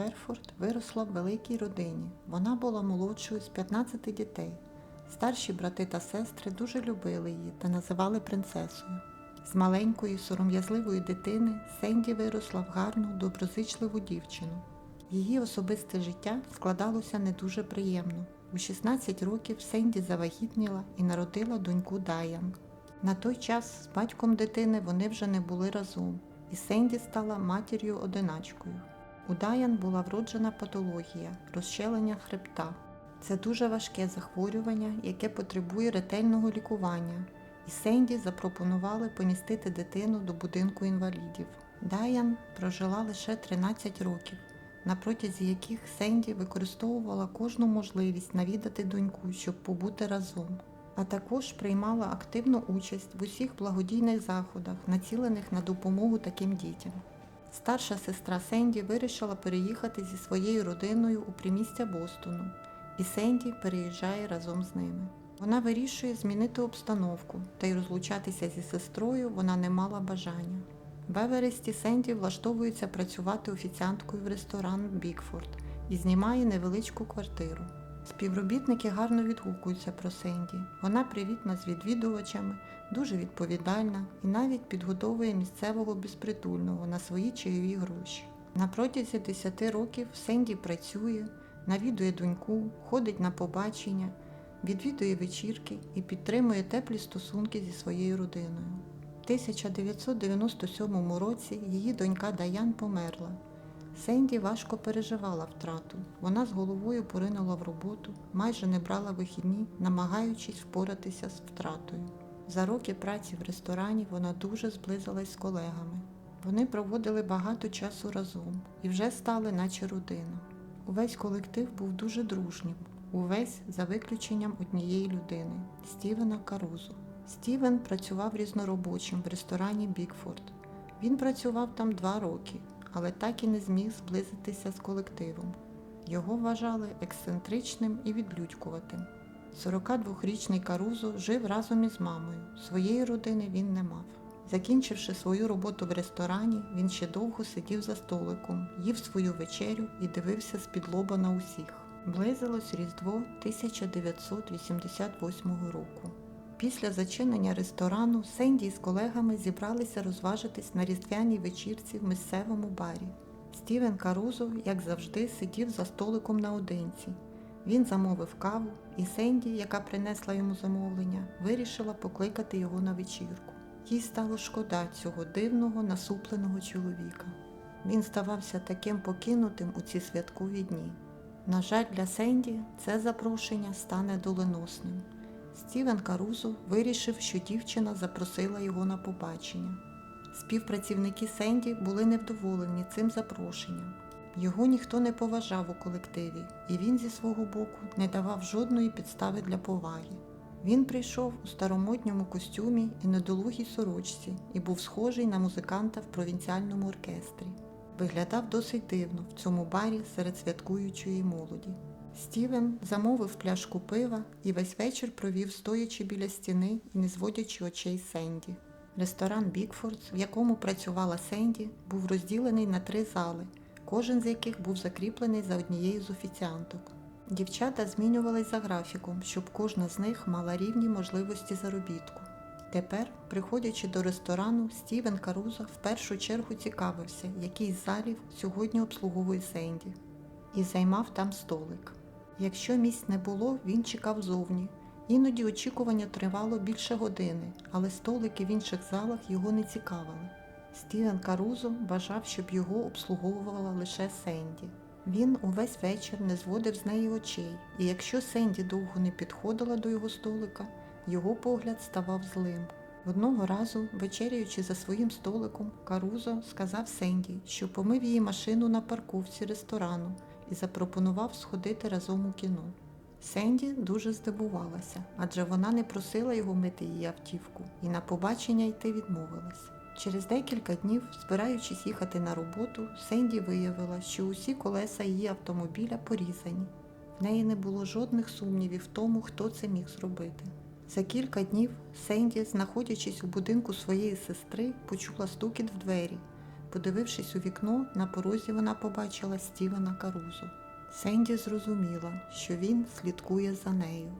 Берфорд виросла в великій родині. Вона була молодшою з 15 дітей. Старші брати та сестри дуже любили її та називали принцесою. З маленької сором'язливої дитини Сенді виросла в гарну, доброзичливу дівчину. Її особисте життя складалося не дуже приємно. У 16 років Сенді завагітніла і народила доньку Дайан. На той час з батьком дитини вони вже не були разом, і Сенді стала матір'ю-одиначкою. У Даян була вроджена патологія розщелення хребта. Це дуже важке захворювання, яке потребує ретельного лікування, і Сенді запропонували помістити дитину до будинку інвалідів. Даян прожила лише 13 років, на протязі яких Сенді використовувала кожну можливість навідати доньку, щоб побути разом, а також приймала активну участь в усіх благодійних заходах, націлених на допомогу таким дітям. Старша сестра Сенді вирішила переїхати зі своєю родиною у примістя Бостону, і Сенді переїжджає разом з ними. Вона вирішує змінити обстановку, та й розлучатися зі сестрою вона не мала бажання. В Евересті Сенді влаштовується працювати офіціанткою в ресторан Бікфорд і знімає невеличку квартиру. Співробітники гарно відгукуються про Сенді. Вона привітна з відвідувачами, дуже відповідальна і навіть підготовує місцевого безпритульного на свої чайові гроші. На протязі 10 років Сенді працює, навідує доньку, ходить на побачення, відвідує вечірки і підтримує теплі стосунки зі своєю родиною. В 1997 році її донька Даян померла. Сенді важко переживала втрату. Вона з головою поринула в роботу, майже не брала вихідні, намагаючись впоратися з втратою. За роки праці в ресторані вона дуже зблизилась з колегами. Вони проводили багато часу разом і вже стали наче родина. Увесь колектив був дуже дружнім, увесь за виключенням однієї людини Стівена Карузо. Стівен працював різноробочим в ресторані Бікфорд. Він працював там два роки, але так і не зміг зблизитися з колективом. Його вважали ексцентричним і відлюдькуватим. 42-річний Карузо жив разом із мамою. Своєї родини він не мав. Закінчивши свою роботу в ресторані, він ще довго сидів за столиком, їв свою вечерю і дивився з-під на усіх. Близилось Різдво 1988 року. Після зачинення ресторану Сенді з колегами зібралися розважитись на різдвяній вечірці в місцевому барі. Стівен Карузо, як завжди, сидів за столиком наодинці. Він замовив каву, і Сенді, яка принесла йому замовлення, вирішила покликати його на вечірку. Їй стало шкода цього дивного, насупленого чоловіка. Він ставався таким покинутим у ці святкові дні. На жаль, для Сенді це запрошення стане доленосним. Стівен Карузо вирішив, що дівчина запросила його на побачення. Співпрацівники Сенді були невдоволені цим запрошенням. Його ніхто не поважав у колективі, і він зі свого боку не давав жодної підстави для поваги. Він прийшов у старомодньому костюмі і недолугій сорочці і був схожий на музиканта в провінціальному оркестрі. Виглядав досить дивно в цьому барі серед святкуючої молоді. Стівен замовив пляшку пива і весь вечір провів стоячи біля стіни і не зводячи очей Сенді. Ресторан Бікфордс, в якому працювала Сенді, був розділений на три зали, кожен з яких був закріплений за однією з офіціанток. Дівчата змінювались за графіком, щоб кожна з них мала рівні можливості заробітку. Тепер, приходячи до ресторану, Стівен Карузо в першу чергу цікавився, який з залів сьогодні обслуговує Сенді, і займав там столик. Якщо місць не було, він чекав зовні. Іноді очікування тривало більше години, але столики в інших залах його не цікавили. Стівен Карузо бажав, щоб його обслуговувала лише Сенді. Він увесь вечір не зводив з неї очей, і якщо Сенді довго не підходила до його столика, його погляд ставав злим. Одного разу, вечеряючи за своїм столиком, Карузо сказав Сенді, що помив її машину на парковці ресторану і запропонував сходити разом у кіно. Сенді дуже здивувалася, адже вона не просила його мити її автівку і на побачення йти відмовилась. Через декілька днів, збираючись їхати на роботу, Сенді виявила, що усі колеса її автомобіля порізані. В неї не було жодних сумнівів в тому, хто це міг зробити. За кілька днів Сенді, знаходячись у будинку своєї сестри, почула стукіт в двері. Подивившись у вікно, на порозі вона побачила Стівена Карузо. Сенді зрозуміла, що він слідкує за нею.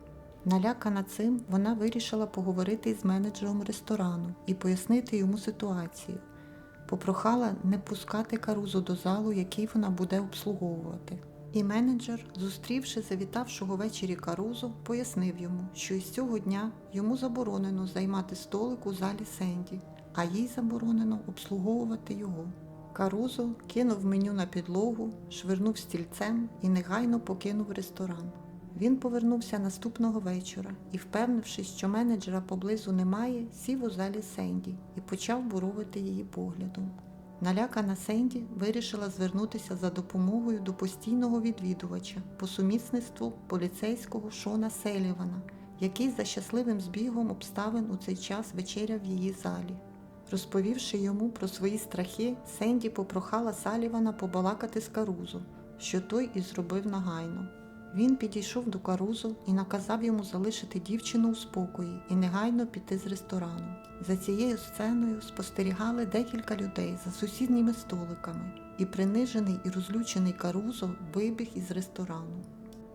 Налякана цим, вона вирішила поговорити з менеджером ресторану і пояснити йому ситуацію. Попрохала не пускати Карузо до залу, який вона буде обслуговувати. І менеджер, зустрівши завітавшого ввечері Карузо, пояснив йому, що із цього дня йому заборонено займати столик у залі Сенді, а їй заборонено обслуговувати його. Карузо кинув меню на підлогу, швирнув стільцем і негайно покинув ресторан. Він повернувся наступного вечора і, впевнившись, що менеджера поблизу немає, сів у залі Сенді і почав буровити її поглядом. Налякана Сенді вирішила звернутися за допомогою до постійного відвідувача по сумісництву поліцейського Шона Селівана, який за щасливим збігом обставин у цей час вечеряв в її залі. Розповівши йому про свої страхи, Сенді попрохала Салівана побалакати з Карузо, що той і зробив нагайно. Він підійшов до Карузо і наказав йому залишити дівчину у спокої і негайно піти з ресторану. За цією сценою спостерігали декілька людей за сусідніми столиками, і принижений і розлючений Карузо вибіг із ресторану.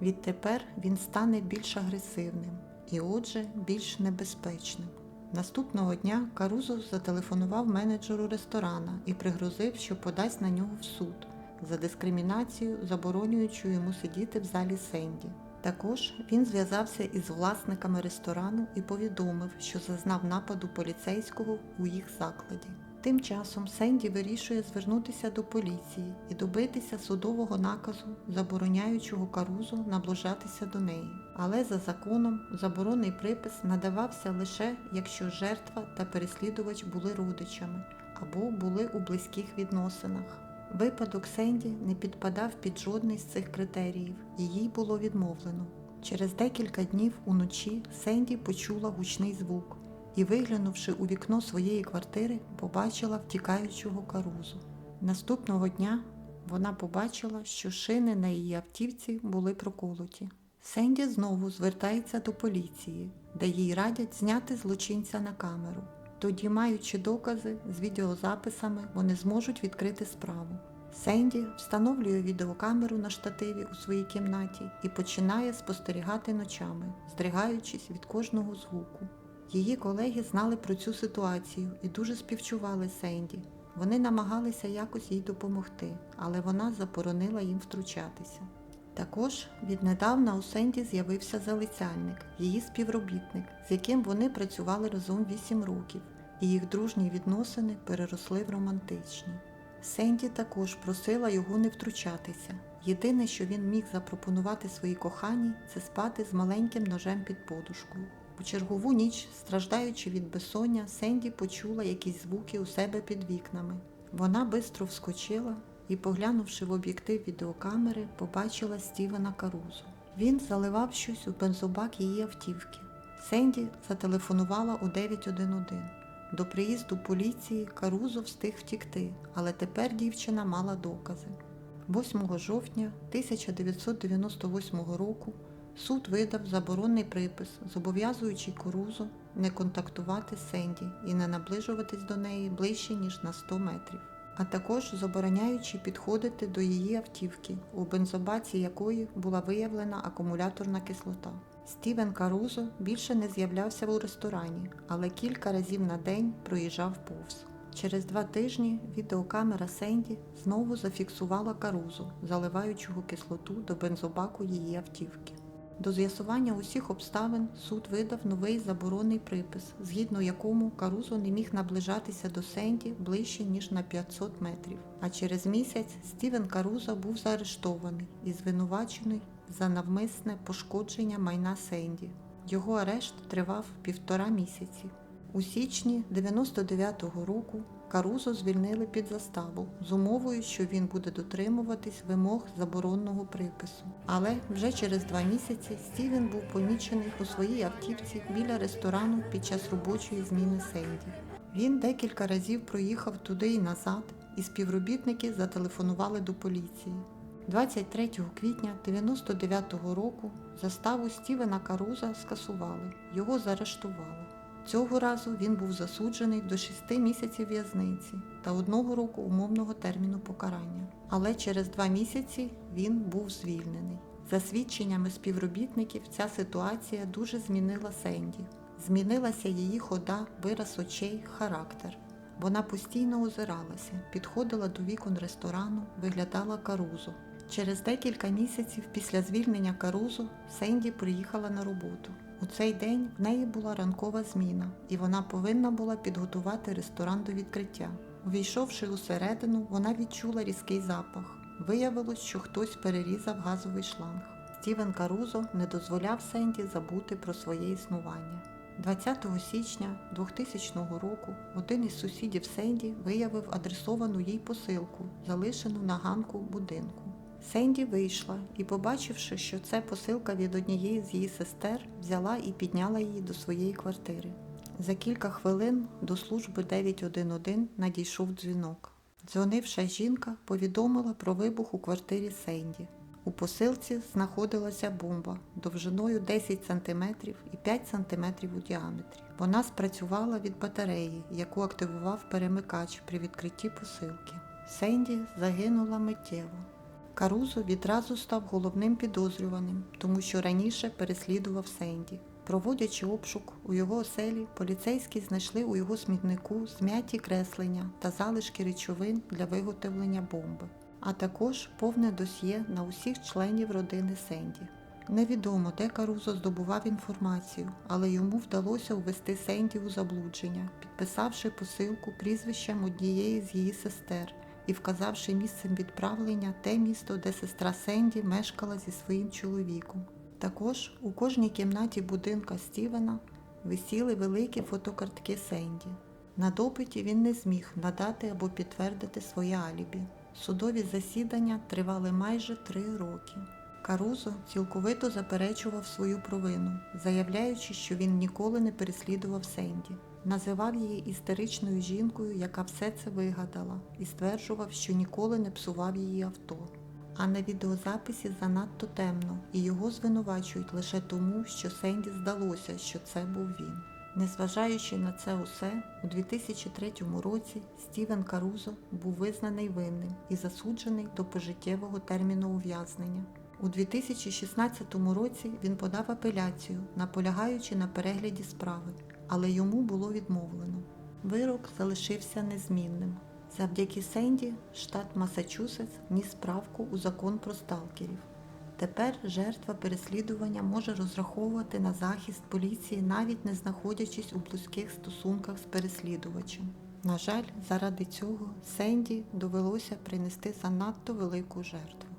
Відтепер він стане більш агресивним і, отже, більш небезпечним. Наступного дня Карузо зателефонував менеджеру ресторана і пригрозив, що подасть на нього в суд за дискримінацію, заборонюючи йому сидіти в залі Сенді. Також він зв'язався із власниками ресторану і повідомив, що зазнав нападу поліцейського у їх закладі. Тим часом Сенді вирішує звернутися до поліції і добитися судового наказу, забороняючого Карузу наближатися до неї. Але за законом заборонний припис надавався лише якщо жертва та переслідувач були родичами або були у близьких відносинах. Випадок Сенді не підпадав під жодний з цих критеріїв, і їй було відмовлено. Через декілька днів уночі Сенді почула гучний звук і, виглянувши у вікно своєї квартири, побачила втікаючого карузу. Наступного дня вона побачила, що шини на її автівці були проколоті. Сенді знову звертається до поліції, де їй радять зняти злочинця на камеру. Тоді, маючи докази з відеозаписами, вони зможуть відкрити справу. Сенді встановлює відеокамеру на штативі у своїй кімнаті і починає спостерігати ночами, здригаючись від кожного звуку. Її колеги знали про цю ситуацію і дуже співчували Сенді. Вони намагалися якось їй допомогти, але вона заборонила їм втручатися. Також віднедавна у Сенді з'явився залицяльник, її співробітник, з яким вони працювали разом 8 років, і їх дружні відносини переросли в романтичні. Сенді також просила його не втручатися. Єдине, що він міг запропонувати своїй коханій, це спати з маленьким ножем під подушкою. У чергову ніч, страждаючи від безсоння, Сенді почула якісь звуки у себе під вікнами. Вона бистро вскочила і, поглянувши в об'єктив відеокамери, побачила Стівена Карузу. Він заливав щось у бензобак її автівки. Сенді зателефонувала у 911. До приїзду поліції Карузо встиг втікти, але тепер дівчина мала докази. 8 жовтня 1998 року суд видав заборонний припис, зобов'язуючи Карузо не контактувати з Сенді і не наближуватись до неї ближче, ніж на 100 метрів, а також забороняючи підходити до її автівки, у бензобаці якої була виявлена акумуляторна кислота. Стівен Карузо більше не з'являвся у ресторані, але кілька разів на день проїжджав повз. Через два тижні відеокамера Сенді знову зафіксувала Карузо, заливаючого кислоту до бензобаку її автівки. До з'ясування усіх обставин суд видав новий заборонний припис, згідно якому Карузо не міг наближатися до Сенді ближче ніж на 500 метрів. А через місяць Стівен Карузо був заарештований і звинувачений за навмисне пошкодження майна Сенді. Його арешт тривав півтора місяці. У січні 99-го року Карузо звільнили під заставу з умовою, що він буде дотримуватись вимог заборонного припису. Але вже через два місяці Стівен був помічений у своїй автівці біля ресторану під час робочої зміни Сенді. Він декілька разів проїхав туди і назад, і співробітники зателефонували до поліції. 23 квітня 99-го року заставу Стівена Каруза скасували, його заарештували. Цього разу він був засуджений до 6 місяців в'язниці та одного року умовного терміну покарання. Але через два місяці він був звільнений. За свідченнями співробітників, ця ситуація дуже змінила Сенді. Змінилася її хода, вираз очей, характер. Вона постійно озиралася, підходила до вікон ресторану, виглядала Карузо. Через декілька місяців після звільнення Карузо Сенді приїхала на роботу. У цей день в неї була ранкова зміна, і вона повинна була підготувати ресторан до відкриття. Увійшовши усередину, вона відчула різкий запах. Виявилось, що хтось перерізав газовий шланг. Стівен Карузо не дозволяв Сенді забути про своє існування. 20 січня 2000 року один із сусідів Сенді виявив адресовану їй посилку, залишену на ганку будинку. Сенді вийшла і, побачивши, що це посилка від однієї з її сестер, взяла і підняла її до своєї квартири. За кілька хвилин до служби 911 надійшов дзвінок. Дзвонивша жінка повідомила про вибух у квартирі Сенді. У посилці знаходилася бомба довжиною 10 см і 5 см у діаметрі. Вона спрацювала від батареї, яку активував перемикач при відкритті посилки. Сенді загинула миттєво. Карузо відразу став головним підозрюваним, тому що раніше переслідував Сенді. Проводячи обшук у його оселі, поліцейські знайшли у його смітнику зм'яті креслення та залишки речовин для виготовлення бомби, а також повне досьє на усіх членів родини Сенді. Невідомо, де Карузо здобував інформацію, але йому вдалося ввести Сенді у заблудження, підписавши посилку прізвищем однієї з її сестер і вказавши місцем відправлення те місто, де сестра Сенді мешкала зі своїм чоловіком. Також у кожній кімнаті будинка Стівена висіли великі фотокартки Сенді. На допиті він не зміг надати або підтвердити своє алібі. Судові засідання тривали майже три роки. Карузо цілковито заперечував свою провину, заявляючи, що він ніколи не переслідував Сенді. Називав її істеричною жінкою, яка все це вигадала, і стверджував, що ніколи не псував її авто. А на відеозаписі занадто темно, і його звинувачують лише тому, що Сенді здалося, що це був він. Незважаючи на це усе, у 2003 році Стівен Карузо був визнаний винним і засуджений до пожиттєвого терміну ув'язнення. У 2016 році він подав апеляцію, наполягаючи на перегляді справи, але йому було відмовлено. Вирок залишився незмінним. Завдяки Сенді штат Масачусетс вніс справку у закон про сталкерів. Тепер жертва переслідування може розраховувати на захист поліції, навіть не знаходячись у близьких стосунках з переслідувачем. На жаль, заради цього Сенді довелося принести занадто велику жертву.